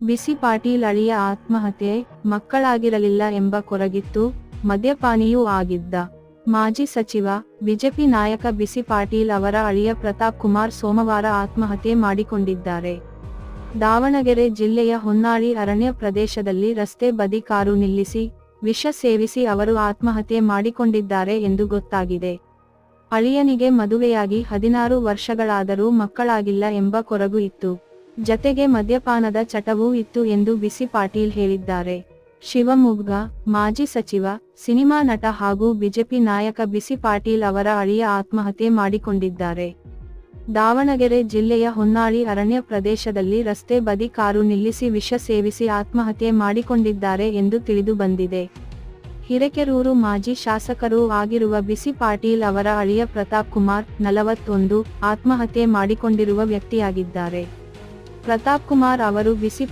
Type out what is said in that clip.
ಬಿಸಿ ಪಾಟೀಲ್ ಅಳಿಯ ಆತ್ಮಹತ್ಯೆ ಮಕ್ಕಳಾಗಿರಲಿಲ್ಲ ಎಂಬ ಕೊರಗಿತ್ತು, ಮದ್ಯಪಾನಿಯೂ ಆಗಿದ್ದ. ಮಾಜಿ ಸಚಿವ, ಬಿಜೆಪಿ ನಾಯಕ ಬಿಸಿ ಪಾಟೀಲ್ ಅವರ ಅಳಿಯ ಪ್ರತಾಪ್ ಕುಮಾರ್ ಸೋಮವಾರ ಆತ್ಮಹತ್ಯೆ ಮಾಡಿಕೊಂಡಿದ್ದಾರೆ. ದಾವಣಗೆರೆ ಜಿಲ್ಲೆಯ ಹೊನ್ನಾಳಿ ಅರಣ್ಯ ಪ್ರದೇಶದಲ್ಲಿ ರಸ್ತೆ ಬದಿ ಕಾರು ನಿಲ್ಲಿಸಿ, ವಿಷ ಸೇವಿಸಿ ಅವರು ಆತ್ಮಹತ್ಯೆ ಮಾಡಿಕೊಂಡಿದ್ದಾರೆ ಎಂದು ಗೊತ್ತಾಗಿದೆ. ಅಳಿಯನಿಗೆ ಮದುವೆಯಾಗಿ ಹದಿನಾರು ವರ್ಷಗಳಾದರೂ ಮಕ್ಕಳಾಗಿಲ್ಲ ಎಂಬ ಕೊರಗು ಇತ್ತು. ಜತೆಗೆ ಮದ್ಯಪಾನದ ಚಟವೂ ಇತ್ತು ಎಂದು ಬಿಸಿ ಪಾಟೀಲ್ ಹೇಳಿದ್ದಾರೆ. ಶಿವಮೊಗ್ಗ ಮಾಜಿ ಸಚಿವ, ಸಿನಿಮಾ ನಟ ಹಾಗೂ ಬಿಜೆಪಿ ನಾಯಕ ಬಿಸಿ ಪಾಟೀಲ್ ಅವರ ಅಳಿಯ ಆತ್ಮಹತ್ಯೆ ಮಾಡಿಕೊಂಡಿದ್ದಾರೆ. ದಾವಣಗೆರೆ ಜಿಲ್ಲೆಯ ಹೊನ್ನಾಳಿ ಅರಣ್ಯ ಪ್ರದೇಶದಲ್ಲಿ ರಸ್ತೆ ಬದಿ ಕಾರು ನಿಲ್ಲಿಸಿ ವಿಷ ಸೇವಿಸಿ ಆತ್ಮಹತ್ಯೆ ಮಾಡಿಕೊಂಡಿದ್ದಾರೆ ಎಂದು ತಿಳಿದು ಬಂದಿದೆ. ಹಿರೇಕೆರೂರು ಮಾಜಿ ಶಾಸಕರೂ ಆಗಿರುವ ಬಿಸಿ ಪಾಟೀಲ್ ಅವರ ಅಳಿಯ ಪ್ರತಾಪ್ ಕುಮಾರ್ ನಲವತ್ತೊಂದು ಆತ್ಮಹತ್ಯೆ ಮಾಡಿಕೊಂಡಿರುವ ವ್ಯಕ್ತಿಯಾಗಿದ್ದಾರೆ. ಪ್ರತಾಪ್ ಕುಮಾರ್ ಅವರು ಬಿಸಿ